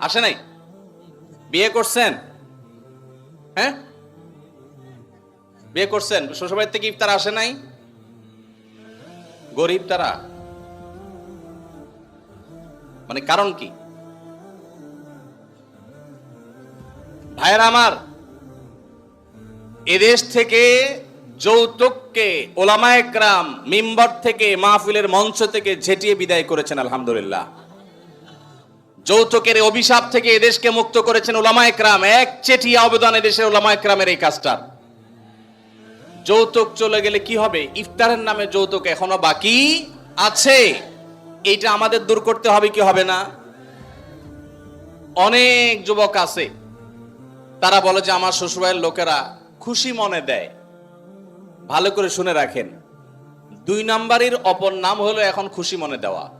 আসে নাই? বিয়ে করছেন? হ্যাঁ? বিয়ে করছেন? শ্বশুর বাড়ি থেকে ইফতার আসে নাই? গরিব তারা? মানে কারণ কি? ভাইয়ের আমার, এদেশ থেকে যৌতুককে ওলামা একরাম মিম্বর থেকে মাহফিলের মঞ্চ থেকে ঝেটিয়ে বিদায় করেছেন, আলহামদুলিল্লাহ। যৌতুকের অভিশাপ থেকে এদেশকে মুক্ত করেছেন ওলামা একরাম। এক চেটিয়া অবদান এদেশের ওলামা একরামের এই কাজটা। যৌতুক চলে গেলে কি হবে? ইফতারের নামে যৌতুক এখনও বাকি আছে। এইটা আমাদের দূর করতে হবে কি হবে না? অনেক যুবক আছে, তারা বলে যে আমার শ্বশুরবাড়ির লোকেরা খুশি মনে দেয়। ভালো করে শুনে রাখেন। দুই নাম্বারের অপর নাম হলো এখন খুশি মনে দেওয়া।